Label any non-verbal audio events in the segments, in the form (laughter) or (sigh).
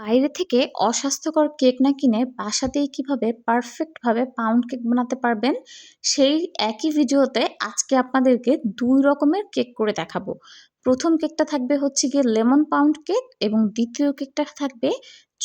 বাইরে থেকে অস্বাস্থ্যকর কেক না কিনে বাসাতেই কীভাবে পারফেক্টভাবে পাউন্ড কেক বানাতে পারবেন, সেই একই ভিডিওতে আজকে আপনাদেরকে দুই রকমের কেক করে দেখাবো। প্রথম কেকটা থাকবে হচ্ছে গিয়ে লেমন পাউন্ড কেক এবং দ্বিতীয় কেকটা থাকবে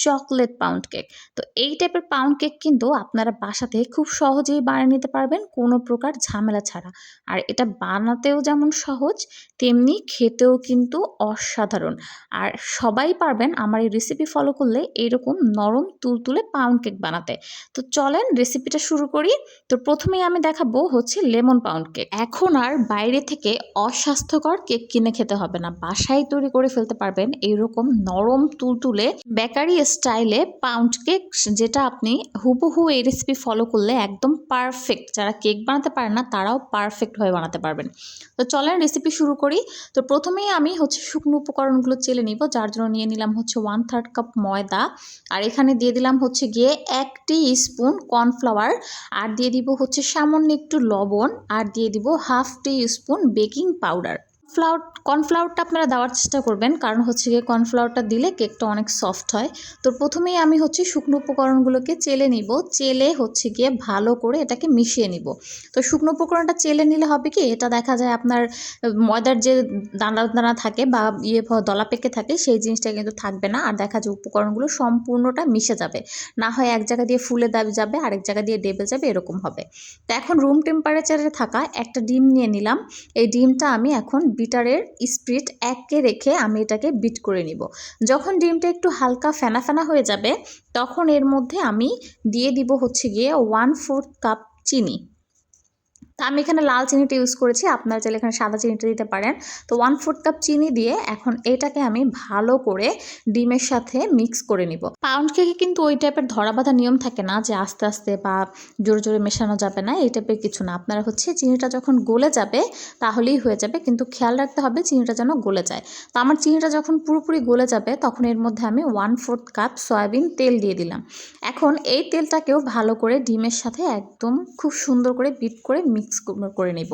চকলেট পাউন্ড কেক। তো এই টাইপের পাউন্ড কেক কিন্তু আপনারা বাসাতে খুব সহজেই বানিয়ে নিতে পারবেন, কোনো প্রকার ঝামেলা ছাড়া। আর এটা বানাতেও যেমন সহজ, তেমনি খেতেও কিন্তু অসাধারণ। আর সবাই পারবেন আমার এই রেসিপি ফলো করলে এইরকম নরম তুলতুলে পাউন্ড কেক বানাতে। তো চলেন রেসিপিটা শুরু করি। তো প্রথমেই আমি দেখাবো হচ্ছে লেমন পাউন্ড কেক। এখন আর বাইরে থেকে অস্বাস্থ্যকর কেক কিনে খেতে হবে না। বাসায় তৈরি করে ফেলতে পারবেন এইরকম নরম তুলতুলে বেকারি স্টাইলে পাউন্ড কেক যেটা আপনি হুবহু এই রেসিপি ফলো করলে একদম পারফেক্ট যারা কেক বানাতে পারেন না, তারাও পারফেক্টভাবে বানাতে পারবেন। তো চলেন রেসিপি শুরু করি। তো প্রথমেই আমি হচ্ছে শুকনো উপকরণগুলো চেলে নিব, যার জন্য নিয়ে নিলাম হচ্ছে ওয়ান থার্ড কাপ ময়দা। আর এখানে দিয়ে দিলাম হচ্ছে গিয়ে এক টি স্পুন কর্নফ্লাওয়ার আর দিয়ে দিব হচ্ছে সামান্য একটু লবণ, আর দিয়ে দিব half teaspoon baking powder flour কর্নফ্লাওয়ারটা আপনারা দেওয়ার চেষ্টা করবেন। কারণ হচ্ছে গিয়ে কর্নফ্লাওয়ারটা দিলে কেকটা অনেক সফট হয়। তো প্রথমেই আমি হচ্ছে শুকনো উপকরণগুলোকে চেলে নিব। চেলে হচ্ছে গিয়ে ভালো করে এটাকে মিশিয়ে নিব। তো শুকনো উপকরণটা চেলে নিলে হবে কি? এটা দেখা যায় আপনার ময়দার যে দানা দানা থাকে বা ইয়ে দলা পেকে থাকে, সেই জিনিসটা কিন্তু থাকবে না। আর দেখা যায় উপকরণগুলো সম্পূর্ণটা মিশে যাবে। না হয় এক জায়গা দিয়ে ফুলে দাবি যাবে, আরেক জায়গা দিয়ে ডেবে যাবে, এরকম হবে। তো এখন রুম টেম্পারেচারে থাকা একটা ডিম নিয়ে নিলাম। এই ডিমটা আমি এখন বিটারের স্প্রিট এককে রেখে আমি এটাকে বিট করে নিব। যখন ডিমটা একটু হালকা ফেনা ফেনা হয়ে যাবে, তখন এর মধ্যে আমি দিয়ে দিব হচ্ছে গিয়ে ওয়ান ফোর্থ কাপ চিনি। তা আমি এখানে লাল চিনিটা ইউজ করেছি, আপনারা চাইলে এখানে সাদা চিনিটা দিতে পারেন। তো ওয়ান ফোর্থ কাপ চিনি দিয়ে এখন এটাকে আমি ভালো করে ডিমের সাথে মিক্স করে নিব। পাউন্ড কেকে কিন্তু ওই টাইপের ধরা বাঁধা নিয়ম থাকে না যে আস্তে আস্তে বা জোরে জোরে মেশানো যাবে না, এই টাইপের কিছু না। আপনারা হচ্ছে চিনিটা যখন গলে যাবে তাহলেই হয়ে যাবে, কিন্তু খেয়াল রাখতে হবে চিনিটা যেন গলে যায়। তো আমার চিনিটা যখন পুরোপুরি গলে যাবে, তখন এর মধ্যে আমি ওয়ান ফোর্থ কাপ সয়াবিন তেল দিয়ে দিলাম। এখন এই তেলটাকেও ভালো করে ডিমের সাথে একদম খুব সুন্দর করে বিট করে মিক্স মিক্স করে নেব।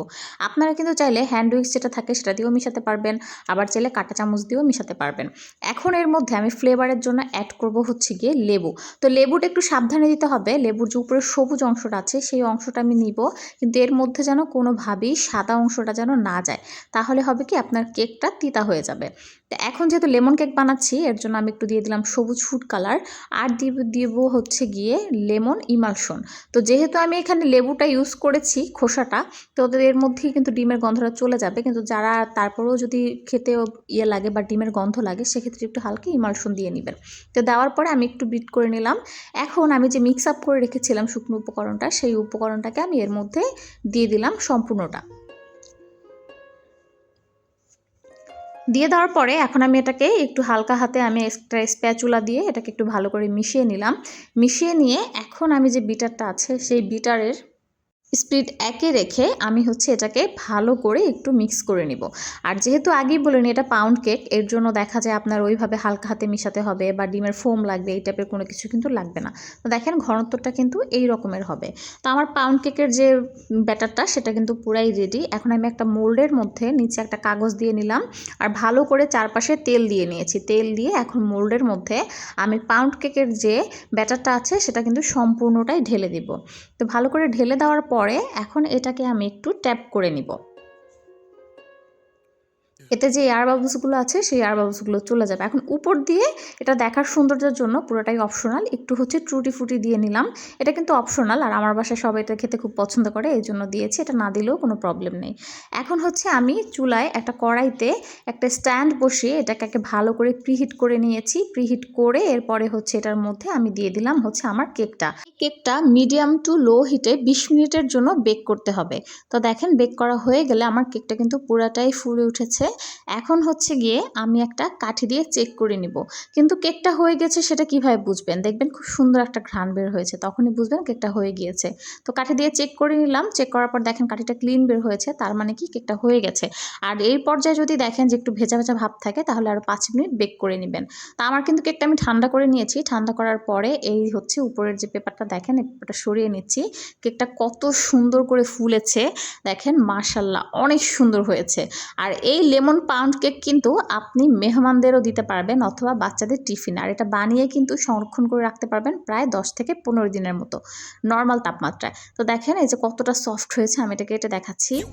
আপনারা কিন্তু চাইলে হ্যান্ড উইক্স যেটা থাকে সেটা দিয়েও মিশাতে পারবেন, আবার চাইলে কাঁটা চামচ দিয়েও মিশাতে পারবেন। এখন এর মধ্যে আমি ফ্লেভারের জন্য অ্যাড করব হচ্ছে গিয়ে লেবু। তো লেবুটা একটু সাবধানে দিতে হবে। লেবুর যে উপরে সবুজ অংশটা আছে সেই অংশটা আমি নিব, কিন্তু এর মধ্যে যেন কোনোভাবেই সাদা অংশটা যেন না যায়। তাহলে হবে কি আপনার কেকটা তিতা হয়ে যাবে। এখন যেহেতু লেমন কেক বানাচ্ছি, এর জন্য আমি একটু দিয়ে দিলাম সবুজ ফুড কালার। আর দিব দিব হচ্ছে গিয়ে লেমন ইমালশন তো যেহেতু আমি এখানে লেবুটা ইউজ করেছি খোসাটা, তো এর মধ্যেই কিন্তু ডিমের গন্ধটা চলে যাবে। কিন্তু যারা তারপরেও যদি খেতে ইয়ে লাগে বা ডিমের গন্ধ লাগে, সেক্ষেত্রে একটু হালকা ইমালশন দিয়ে নেবেন। তো দেওয়ার পরে আমি একটু বিট করে নিলাম। এখন আমি যে মিক্স আপ করে রেখেছিলাম শুকনো উপকরণটা, সেই উপকরণটাকে আমি এর মধ্যে দিয়ে দিলাম সম্পূর্ণটা। দিয়ে দেওয়ার পরে এখন আমি এটাকে একটু হালকা হাতে আমি এক্সট্রা স্প্যাচুলা দিয়ে এটাকে একটু ভালো করে মিশিয়ে নিলাম। মিশিয়ে নিয়ে এখন আমি যে বিটারটা আছে, সেই বিটারের স্পিড একে রেখে আমি হচ্ছে এটাকে ভালো করে একটু মিক্স করে নিব। আর যেহেতু আগেই বলিনি এটা পাউন্ড কেক এর জন্য দেখা যায় আপনার ওইভাবে হালকা হাতে মিশাতে হবে বা ডিমের ফোম লাগবে, এই টাইপের কোনো কিছু কিন্তু লাগবে না। তো দেখেন ঘনত্বটা কিন্তু এই রকমের হবে। তো আমার পাউন্ড কেকের যে ব্যাটারটা, সেটা কিন্তু পুরাই রেডি এখন আমি একটা মোল্ডের মধ্যে নিচে একটা কাগজ দিয়ে নিলাম আর ভালো করে চারপাশে তেল দিয়ে নিয়েছি। তেল দিয়ে এখন মোল্ডের মধ্যে আমি পাউন্ড কেকের যে ব্যাটারটা আছে, সেটা কিন্তু সম্পূর্ণটাই ঢেলে দিব। তো ভালো করে ঢেলে দেওয়ার পর পরে এখন এটাকে আমি একটু ট্যাপ করে নিব। এতে যে এয়ার বাবলসগুলো আছে, সেই এয়ার বাবলসগুলো চলে যাবে। এখন উপর দিয়ে এটা দেখার সৌন্দর্যের জন্য পুরোটাই অপশনাল একটু হচ্ছে ট্রুটি ফুটি দিয়ে নিলাম। এটা কিন্তু অপশনাল আর আমার বাসায় সবাই এটা খেতে খুব পছন্দ করে, এই জন্য দিয়েছি। এটা না দিলেও কোনো প্রবলেম নেই। এখন হচ্ছে আমি চুলায় একটা কড়াইতে একটা স্ট্যান্ড বসিয়ে এটাকে ভালো করে প্রিহিট করে নিয়েছি। প্রিহিট করে এরপরে হচ্ছে এটার মধ্যে আমি দিয়ে দিলাম হচ্ছে আমার কেকটা কেকটা মিডিয়াম টু লো হিটে বিশ মিনিটের জন্য বেক করতে হবে। তো দেখেন বেক করা হয়ে গেলে আমার কেকটা কিন্তু পুরাটাই ফুলে উঠেছে। এখন হচ্ছে গিয়ে আমি একটা কাঠি দিয়ে চেক করে নিব। কিন্তু কেকটা হয়ে গেছে সেটা কীভাবে বুঝবেন? দেখবেন খুব সুন্দর একটা ঘ্রাণ বের হয়েছে, তখনই বুঝবেন কেকটা হয়ে গিয়েছে। তো কাঠি দিয়ে চেক করে নিলাম চেক করার পর দেখেন কাঠিটা ক্লিন বের হয়েছে, তার মানে কি কেকটা হয়ে গেছে। আর এই পর্যায়ে যদি দেখেন যে একটু ভেজা ভেজা ভাব থাকে, তাহলে আরও পাঁচ মিনিট বেক করে নেবেন। তা আমার কিন্তু কেকটা আমি ঠান্ডা করে নিয়েছি, ঠান্ডা করার পরে এই হচ্ছে উপরের যে পেপারটা দেখেন, এই পেপারটা সরিয়ে নিচ্ছি। কেকটা কত সুন্দর করে ফুলেছে, দেখেন মার্শাল্লাহ অনেক সুন্দর হয়েছে। আর এই লেমন এমন পাউন্ড কেক কিন্তু আপনি মেহমানদেরও দিতে পারবেন অথবা বাচ্চাদের টিফিন। আর এটা বানিয়ে কিন্তু সংরক্ষণ করে রাখতে পারবেন প্রায় দশ থেকে পনেরো দিনের মতো নর্মাল তাপমাত্রায়। তো দেখেন এই যে কতটা সফট হয়েছে আমি এটাকে এটা দেখাচ্ছি. (laughs)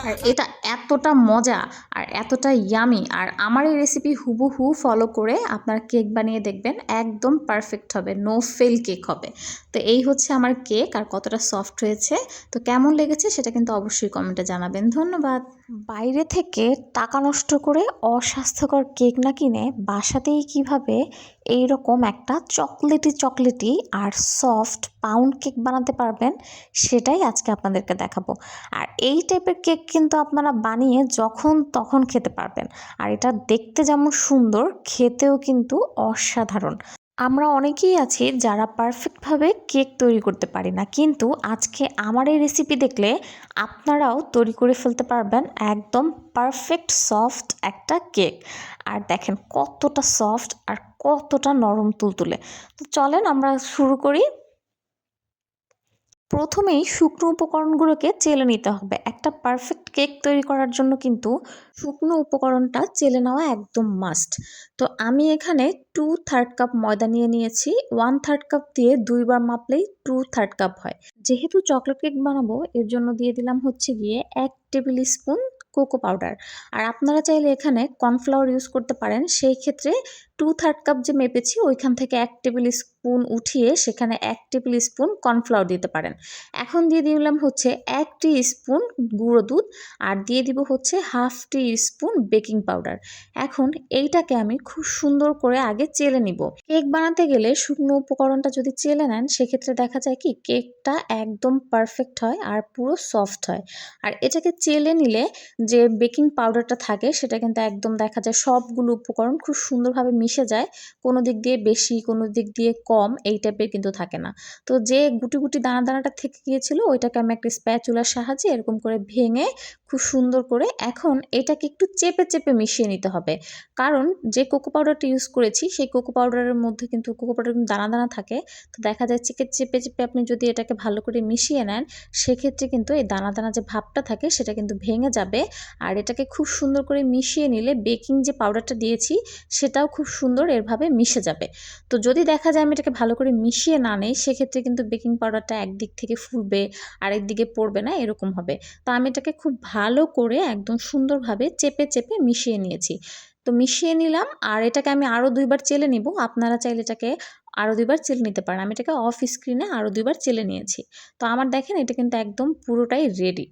আর এটা এতটা মজা আর এতটা ইয়ামি আর আমার এই রেসিপি হুবহু ফলো করে আপনার কেক বানিয়ে দেখবেন একদম পারফেক্ট হবে নো ফেল কেক হবে। তো এই হচ্ছে আমার কেক আর কতটা সফট হয়েছে। তো কেমন লেগেছে সেটা কিন্তু অবশ্যই কমেন্টে জানাবেন। ধন্যবাদ। বাইরে থেকে টাকা নষ্ট করে অস্বাস্থ্যকর কেক না কিনে বাসাতেই কীভাবে এই রকম একটা চকলেটি চকলেটি আর সফট পাউন্ড কেক বানাতে পারবেন, সেটাই আজকে আপনাদেরকে দেখাবো। আর এই টাইপের কেক কিন্তু আপনারা বানিয়ে যখন তখন খেতে পারবেন। আর এটা দেখতে যেমন সুন্দর, খেতেও কিন্তু অসাধারণ। আমরা অনেকেই আছি যারা পারফেক্টভাবে কেক তৈরি করতে পারি না। কিন্তু আজকে আমার এই রেসিপি দেখলে আপনারাও তৈরি করে ফেলতে পারবেন একদম পারফেক্ট সফট একটা কেক। আর দেখেন কতটা সফট আর কতটা নরম তুলতুলে। তো চলেন আমরা শুরু করি প্রথমেই শুকনো উপকরণগুলোকে চেলে নিতে হবে। একটা পারফেক্ট কেক তৈরি করার জন্য কিন্তু শুকনো উপকরণটা চেলে নেওয়া একদম মাস্ট তো আমি এখানে টু থার্ড কাপ ময়দা নিয়ে নিয়েছি। ওয়ান থার্ড কাপ দিয়ে দুইবার মাপলেই টু থার্ড কাপ হয়। যেহেতু চকলেট কেক বানাবো, এর জন্য দিয়ে দিলাম হচ্ছে গিয়ে এক টেবিল স্পুন কোকো পাউডার আর আপনারা চাইলে এখানে কর্নফ্লাওয়ার ইউজ করতে পারেন। সেই ক্ষেত্রে টু থার্ড কাপ যে মেপেছি, ওইখান থেকে এক টেবিল স্পুন উঠিয়ে সেখানে এক টেবিল স্পুন কর্নফ্লাওয়ার দিতে পারেন। এখন দিয়ে দিলাম হচ্ছে এক টি স্পুন গুঁড়ো দুধ আর দিয়ে দিব হচ্ছে half teaspoon baking powder. এখন এইটাকে আমি খুব সুন্দর করে আগে চেলে নিব। কেক বানাতে গেলে শুকনো উপকরণটা যদি চেলে নেন, সেক্ষেত্রে দেখা যায় কি, কেকটা একদম পারফেক্ট হয় আর পুরো সফট হয়। আর এটাকে চেলে নিলে যে বেকিং পাউডারটা থাকে, সেটা কিন্তু একদম দেখা যায় সবগুলো উপকরণ খুব সুন্দরভাবে মিশে যায়, কোনো দিক দিয়ে বেশি, কোনো দিক দিয়ে কম, এই টাইপের কিন্তু থাকে না। তো যে গুটি গুটি দানা দানাটা থেকে গিয়েছিল, ওইটাকে আমি একটা স্প্যাচুলার সাহায্যে এরকম করে ভেঙে খুব সুন্দর করে এখন এটাকে একটু চেপে চেপে মিশিয়ে নিতে হবে। কারণ যে কোকো পাউডারটা ইউজ করেছি, সেই কোকো পাউডারের মধ্যে কিন্তু কোকো পাউডার দানা দানা থাকে। তো দেখা যায় চিকে চেপে চেপে আপনি যদি এটাকে ভালো করে মিশিয়ে নেন, সেক্ষেত্রে কিন্তু এই দানা দানা যে ভাবটা থাকে, সেটা কিন্তু ভেঙে যাবে। আর এটাকে খুব সুন্দর করে মিশিয়ে নিলে বেকিং যে পাউডারটা দিয়েছি, সেটাও খুব সুন্দর এরভাবে মিশে যাবে। তো যদি দেখা যায় আমি এটাকে ভালো করে মিশিয়ে না নেই, সেক্ষেত্রে কিন্তু বেকিং পাউডারটা একদিক থেকে ফুলবে আরেক দিকে পড়বে না, এরকম হবে। তো আমি এটাকে খুব ভালো করে একদম সুন্দরভাবে চেপে চেপে মিশিয়ে নিয়েছি। তো মিশিয়ে নিলাম, আর এটাকে আমি আরও দুইবার চেলে নিব। আপনারা চাইলে এটাকে আরও দুইবার চেলে নিতে পারেন। আমি এটাকে অফ স্ক্রিনে আরও দুইবার চেলে নিয়েছি। তো আমার দেখেন এটা কিন্তু একদম পুরোটাই রেডি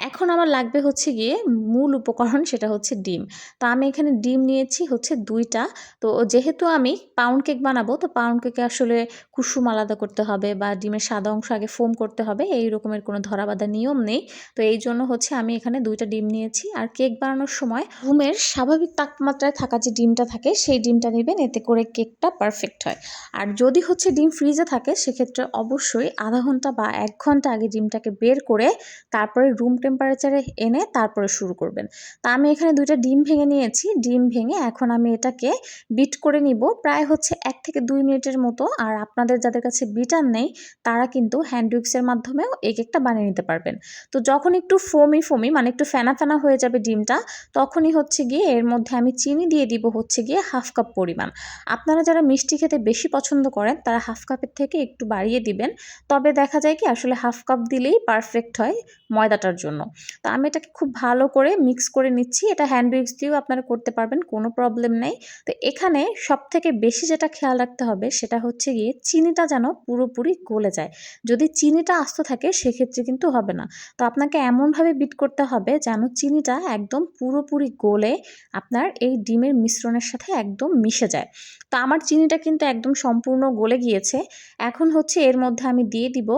এখন আমার লাগবে হচ্ছে গিয়ে মূল উপকরণ সেটা হচ্ছে ডিম। তো আমি এখানে ডিম নিয়েছি হচ্ছে দুইটা। তো যেহেতু আমি পাউন্ড কেক বানাবো, তো পাউন্ড কেকে আসলে কুসুম আলাদা করতে হবে বা ডিমের সাদা অংশ আগে ফোম করতে হবে। এই রকমের কোনো ধরা বাঁধা নিয়ম নেই। তো এই জন্য হচ্ছে আমি এখানে দুইটা ডিম নিয়েছি। আর কেক বানানোর সময় রুমের স্বাভাবিক তাপমাত্রায় থাকা যে ডিমটা থাকে, সেই ডিমটা নেবেন। এতে করে কেকটা পারফেক্ট হয়। আর যদি হচ্ছে ডিম ফ্রিজে থাকে, সেক্ষেত্রে অবশ্যই আধা ঘণ্টা বা এক ঘণ্টা আগে ডিমটাকে বের করে তারপরে রুম টেম্পারেচারে এনে তারপরে শুরু করবেন। তা আমি এখানে দুইটা ডিম ভেঙে নিয়েছি। ডিম ভেঙে এখন আমি এটাকে বিট করে নিব। প্রায় হচ্ছে এক থেকে দুই মিনিটের মতো। আর আপনাদের যাদের কাছে বিটার নেই, তারা কিন্তু হ্যান্ড উইক্সের মাধ্যমেও এই কেকটা বানিয়ে নিতে পারবেন। তো যখন একটু ফোমি ফোমি মানে একটু ফেনা ফেনা হয়ে যাবে ডিমটা, তখনই হচ্ছে গিয়ে এর মধ্যে আমি চিনি দিয়ে দিব হচ্ছে গিয়ে হাফ কাপ পরিমাণ। আপনারা যারা মিষ্টি খেতে বেশি পছন্দ করেন, তারা হাফ কাপের থেকে একটু বাড়িয়ে দিবেন। তবে দেখা যায় কি, আসলে হাফ কাপ দিলেই পারফেক্ট হয় ময়দাটার জন্য। তো আমি এটাকে খুব ভালো করে মিক্স করে নিচ্ছি। এটা হ্যান্ড উইক্স দিয়েও আপনারা করতে পারবেন, কোনো প্রবলেম নেই। তো এখানে সব থেকে বেশি যেটা খেয়াল রাখতে হবে সেটা হচ্ছে গিয়ে চিনিটা যেন পুরোপুরি গলে যায়। যদি চিনিটা আস্ত থাকে সেক্ষেত্রে কিন্তু হবে না। তো আপনাকে এমনভাবে বিট করতে হবে যেন চিনিটা একদম পুরোপুরি গলে আপনার এই ডিমের মিশ্রণের সাথে একদম মিশে যায়। তো আমার চিনিটা কিন্তু একদম সম্পূর্ণ গলে গিয়েছে। এখন হচ্ছে এর মধ্যে আমি দিয়ে দিব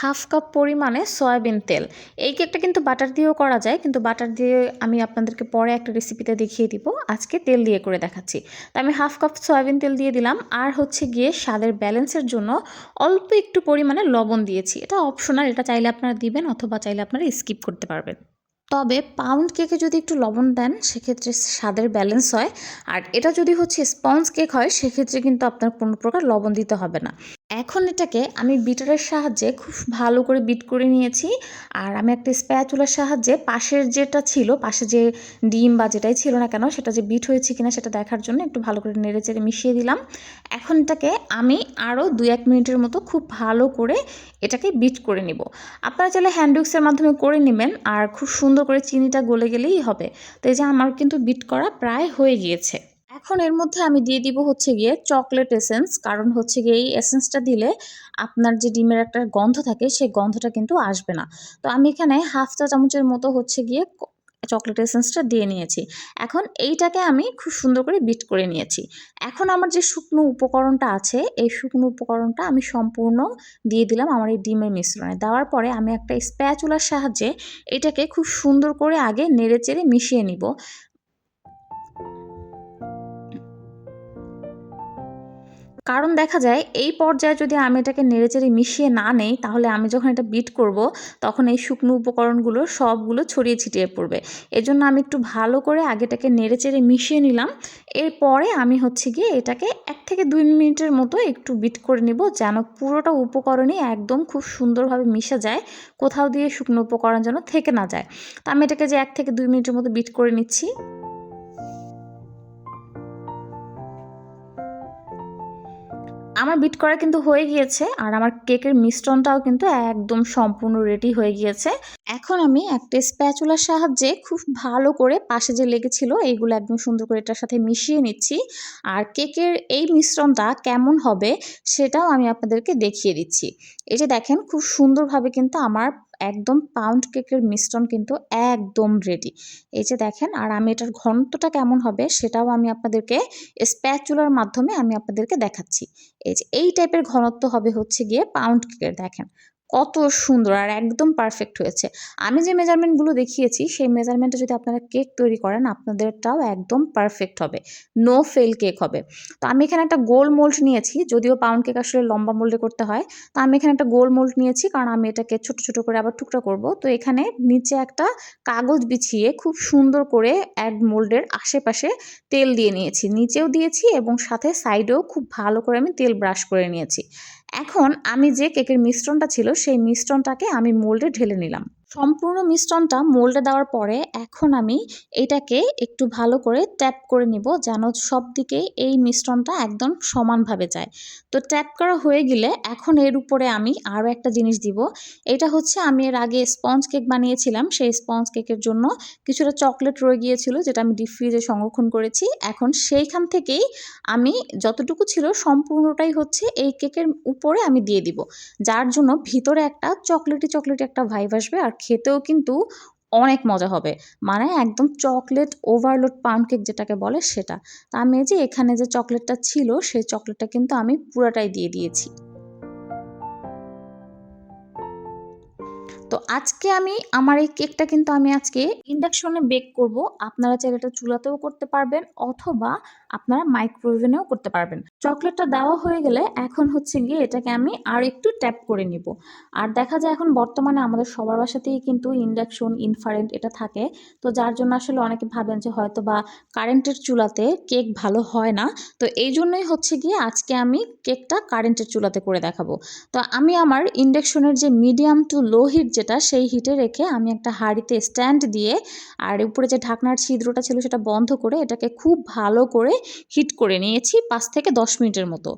হাফ কাপ পরিমাণে সয়াবিন তেল। এই কেকটা কিন্তু বাটার দিয়েও করা যায়, কিন্তু বাটার দিয়ে আমি আপনাদেরকে পরে একটা রেসিপিতে দেখিয়ে দিব। আজকে তেল দিয়ে করে দেখাচ্ছি। তো আমি হাফ কাপ সয়াবিন তেল দিয়ে দিলাম। আর হচ্ছে গিয়ে স্বাদের ব্যালেন্সের জন্য অল্প একটু পরিমাণে লবণ দিয়েছি। এটা অপশনাল, এটা চাইলে আপনারা দিবেন অথবা চাইলে আপনারা স্কিপ করতে পারবেন। তবে পাউন্ড কেকে যদি একটু লবণ দেন, সেক্ষেত্রে স্বাদের ব্যালেন্স হয়। আর এটা যদি হচ্ছে স্পঞ্জ কেক হয়, সেক্ষেত্রে কিন্তু আপনার কোনো প্রকার লবণ দিতে হবে না। এখন এটাকে আমি বিটারের সাহায্যে খুব ভালো করে বিট করে নিয়েছি। আর আমি একটা স্প্যাচুলার সাহায্যে পাশের যেটা ছিল, পাশে যে ডিম বা যেটাই ছিল না কেন, সেটা যে বিট হয়েছে কিনা সেটা দেখার জন্য একটু ভালো করে নেড়ে চেড়ে মিশিয়ে দিলাম। এখন এটাকে আমি আরও দুই এক মিনিটের মতো খুব ভালো করে এটাকে বিট করে নিব। আপনারা চাইলে হ্যান্ডউক্সের মাধ্যমে করে নেবেন, আর খুব সুন্দর করে চিনিটা গলে গেলেই হবে। তো এই যে আমার কিন্তু বিট করা প্রায় হয়ে গিয়েছে। এখন এর মধ্যে আমি দিয়ে দিব হচ্ছে গিয়ে চকলেট এসেন্স কারণ হচ্ছে গিয়ে এই এসেন্সটা দিলে আপনার যে ডিমের একটা গন্ধ থাকে, সেই গন্ধটা কিন্তু আসবে না। তো আমি এখানে হাফ চা চামচের মতো হচ্ছে গিয়ে চকলেট এসেন্সটা দিয়ে নিয়েছি। এখন এইটাকে আমি খুব সুন্দর করে বিট করে নিয়েছি। এখন আমার যে শুকনো উপকরণটা আছে, এই শুকনো উপকরণটা আমি সম্পূর্ণ দিয়ে দিলাম আমার এই ডিমের মিশ্রণে। দেওয়ার পরে আমি একটা স্প্যাচুলার সাহায্যে এটাকে খুব সুন্দর করে আগে নেড়ে চেড়ে মিশিয়ে নিব। কারণ দেখা যায়, এই পর্যায়ে যদি আমি এটাকে নেড়েচেড়ে মিশিয়ে না নেই, তাহলে আমি যখন এটা বিট করব, তখন এই শুকনো উপকরণগুলো সবগুলো ছড়িয়ে ছিটিয়ে পড়বে। এজন্য আমি একটু ভালো করে আগেটাকে নেড়েচেড়ে মিশিয়ে নিলাম। এরপরে আমি হচ্ছে গিয়ে এটাকে এক থেকে দুই মিনিটের মতো একটু বিট করে নিব, যেন পুরোটা উপকরণই একদম খুব সুন্দরভাবে মিশে যায়, কোথাও দিয়ে শুকনো উপকরণ যেন থেকে না যায়। তো আমি এটাকে যে এক থেকে দুই মিনিটের মতো বিট করে নিচ্ছি। আমার বিট করা কিন্তু হয়ে গিয়েছে আর আমার কেকের মিশ্রণটাও কিন্তু একদম সম্পূর্ণ রেডি হয়ে গিয়েছে। এখন আমি একটা স্প্যাচুলার সাহায্যে খুব ভালো করে পাশে যে লেগেছিল এইগুলো একদম সুন্দর করে এটার সাথে মিশিয়ে নিচ্ছি। আর কেকের এই মিশ্রণটা কেমন হবে সেটাও আমি আপনাদেরকে দেখিয়ে দিচ্ছি। এই যে দেখেন, খুব সুন্দরভাবে কিন্তু আমার একদম পাউন্ড কেকের মিশ্রণ কিন্তু একদম রেডি এই যে দেখেন, আর আমি এটার ঘনত্বটা কেমন হবে সেটাও আমি আপনাদেরকে স্প্যাচুলার মাধ্যমে আমি আপনাদেরকে দেখাচ্ছি। এই যে এই টাইপের ঘনত্ব হবে হচ্ছে গিয়ে পাউন্ড কেকের দেখেন। কত সুন্দর আর একদম পারফেক্ট হয়েছে। আমি যে মেজারমেন্টগুলো দেখিয়েছি, সেই মেজারমেন্টে যদি আপনারা কেক তৈরি করেন, আপনাদেরটাও একদম পারফেক্ট হবে। নো ফেল কেক হবে। তো আমি এখানে একটা গোল মোল্ড নিয়েছি, যদিও পাউন্ড কেক আসলে লম্বা মোল্ডে করতে হয়। তো আমি এখানে একটা গোল মোল্ড নিয়েছি, কারণ আমি এটাকে ছোট ছোট করে আবার টুকরা করব। তো এখানে নিচে একটা কাগজ বিছিয়ে খুব সুন্দর করে এক মোল্ডের আশেপাশে তেল দিয়ে নিয়েছি। নিচেও দিয়েছি এবং সাথে সাইডেও খুব ভালো করে আমি তেল ব্রাশ করে নিয়েছি। এখন আমি যে কেকের মিশ্রণটা ছিল সেই মিশ্রণটাকে আমি মোল্ডে ঢেলে নিলাম। সম্পূর্ণ মিশ্রণটা মোল্ডে দেওয়ার পরে এখন আমি এটাকে একটু ভালো করে ট্যাপ করে নিব যেন সব দিকে এই মিশ্রণটা একদম সমানভাবে যায়। তো ট্যাপ করা হয়ে গেলে এখন এর উপরে আমি আরও একটা জিনিস দিব। এটা হচ্ছে আমি এর আগে স্পঞ্জ কেক বানিয়েছিলাম, সেই স্পঞ্জ কেকের জন্য কিছুটা চকলেট রয়ে গিয়েছিল যেটা আমি ডিপ ফ্রিজে সংরক্ষণ করেছি। এখন সেইখান থেকেই আমি যতটুকু ছিল সম্পূর্ণটাই হচ্ছে এই কেকের উপরে আমি দিয়ে দিব, যার জন্য ভিতরে একটা চকলেটি চকলেটি একটা ভাইব আসবে আর খেতেও কিন্তু অনেক মজা হবে। মানে একদম চকলেট ওভারলোড পাম কেক যেটাকে বলে সেটা। তা আমি যে এখানে যে চকলেটটা ছিল, সেই চকলেটটা কিন্তু আমি পুরাটাই দিয়ে দিয়েছি। তো আজকে আমি আমার এই কেকটা কিন্তু আমি আজকে ইন্ডাকশনে বেক করব। আপনারা চাইলে এটা চুলাতেও করতে পারবেন অথবা আপনারা মাইক্রোওভেনেও করতে পারবেন। চকলেটটা দেওয়া হয়ে গেলে এখন হচ্ছে গিয়ে এটাকে আমি আর একটু ট্যাপ করে নিব। আর দেখা যায় এখন বর্তমানে আমাদের সবার বাসাতেই কিন্তু ইন্ডাকশন ইনফারেন্ট এটা থাকে। তো যার জন্য আসলে অনেকে ভাবেন যে হয়তো বা কারেন্টের চুলাতে কেক ভালো হয় না। তো এই জন্যই হচ্ছে গিয়ে আজকে আমি কেকটা কারেন্টের চুলাতে করে দেখাবো। তো আমি আমার ইন্ডাকশনের যে মিডিয়াম টু লো হিট যেটা সেই হিটে রেখে আমি একটা হাঁড়িতে স্ট্যান্ড দিয়ে আর উপরে যে ঢাকনার ছিদ্রটা ছিল সেটা বন্ধ করে এটাকে খুব ভালো করে হিট করে নিয়েছি পাঁচ থেকে দশ মিনিটের মতো।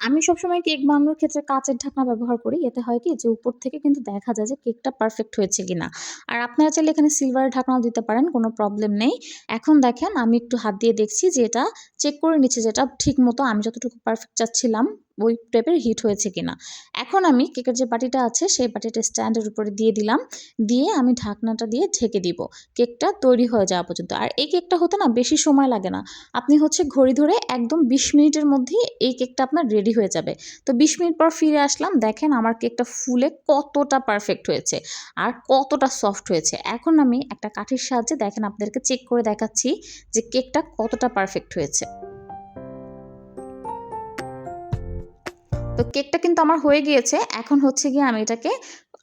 আমি সবসময় কেক বানানোর ক্ষেত্রে কাঁচের ঢাকনা ব্যবহার করি। এতে হয় কি যে উপর থেকে কিন্তু দেখা যায় যে কেকটা পারফেক্ট হয়েছে কিনা। আর আপনারা চাইলে এখানে সিলভারের ঢাকনাও দিতে পারেন, কোনো প্রবলেম নেই। এখন দেখেন আমি একটু হাত দিয়ে দেখছি যে এটা চেক করে নিচ্ছে যেটা ঠিক মতো আমি যতটুকু পারফেক্ট চাচ্ছিলাম ওই টাইপের হিট হয়েছে কিনা। এখন আমি কেকের যে বাটিটা আছে, সেই বাটিটা স্ট্যান্ডের উপরে দিয়ে দিলাম। দিয়ে আমি ঢাকনাটা দিয়ে ঢেকে দিব। কেকটা তৈরি হয়ে যাওয়া পর্যন্ত। আর এই কেকটা হতে না বেশি সময় লাগে না। আপনি হচ্ছে ঘড়ি ধরে একদম বিশ মিনিটের মধ্যেই এই কেকটা আপনার রেডি হয়ে যাবে। তো বিশ মিনিট পর ফিরে আসলাম। দেখেন আমার কেকটা ফুলে কতটা পারফেক্ট হয়েছে আর কতটা সফট হয়েছে। এখন আমি একটা কাঠির সাহায্যে দেখেন আপনাদেরকে চেক করে দেখাচ্ছি যে কেকটা কতটা পারফেক্ট হয়েছে। তো কেকটা কিন্তু আমার হয়ে গিয়েছে। এখন হচ্ছে গিয়ে আমি এটাকে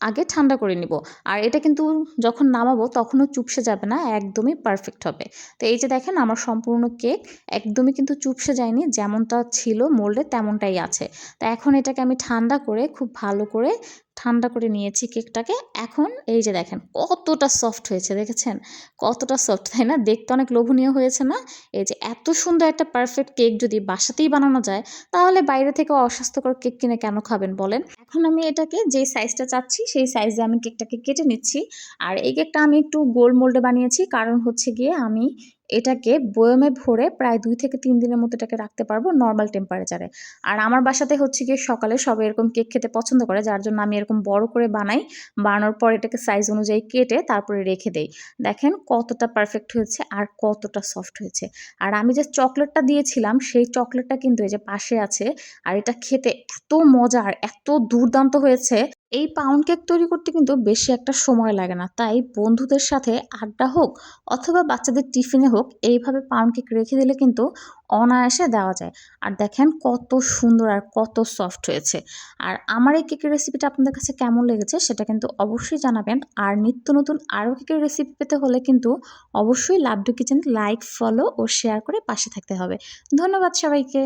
আগে ঠান্ডা করে নিব। আর এটা কিন্তু যখন নামাবো তখনও চুপসে যাবে না, একদমই পারফেক্ট হবে। তো এই যে দেখেন আমার সম্পূর্ণ কেক একদমই কিন্তু চুপসে যায়নি, যেমনটা ছিল, মোল্ডে তেমনটাই আছে। তো এখন এটাকে আমি ঠান্ডা করে খুব ভালো করে ঠান্ডা করে নিয়েছি কেকটাকে। এখন এই যে দেখেন কতটা সফট হয়েছে, দেখেছেন? কতটা সফট তাই না? দেখতে অনেক লোভনীয় হয়েছে না? এই যে এত সুন্দর একটা পারফেক্ট কেক যদি বাসাতেই বানানো যায়, তাহলে বাইরে থেকে অস্বাস্থ্যকর কেক কিনে কেন খাবেন বলেন? এখন আমি এটাকে যে সাইজটা চাচ্ছি, সেই সাইজে আমি কেকটাকে কেটে নিচ্ছি। আর এই কেকটা আমি একটু গোল মোল্ডে বানিয়েছি, কারণ হচ্ছে গিয়ে আমি এটাকে বয়মে ভরে প্রায় দুই থেকে তিন দিনের মতো এটাকে রাখতে পারব নর্মাল টেম্পারেচারে আর আমার বাসাতে হচ্ছে গিয়ে সকালে সবাই এরকম কেক খেতে পছন্দ করে, যার জন্য আমি এরকম বড় করে বানাই, বানানোর পর এটাকে সাইজ অনুযায়ী কেটে তারপরে রেখে দেই। দেখেন কতটা পারফেক্ট হয়েছে আর কতটা সফট হয়েছে। আর আমি যে চকলেটটা দিয়েছিলাম, সেই চকলেটটা কিন্তু এই যে পাশে আছে, আর এটা খেতে এত মজার, এত দুর্দান্ত হয়েছে। এই পাউন্ড কেক তৈরি করতে কিন্তু বেশি একটা সময় লাগে না। তাই বন্ধুদের সাথে আড্ডা হোক অথবা বাচ্চাদের টিফিনে হোক, এইভাবে পাউন্ড কেক রেখে দিলে কিন্তু অনায়াসে দেওয়া যায়। আর দেখেন কত সুন্দর আর কত সফট হয়েছে। আর আমার এই কেকের রেসিপিটা আপনাদের কাছে কেমন লেগেছে সেটা কিন্তু অবশ্যই জানাবেন। আর নিত্য নতুন আরও কেকের রেসিপি পেতে হলে কিন্তু অবশ্যই লাভডু কিচেন লাইক ফলো ও শেয়ার করে পাশে থাকতে হবে। ধন্যবাদ সবাইকে।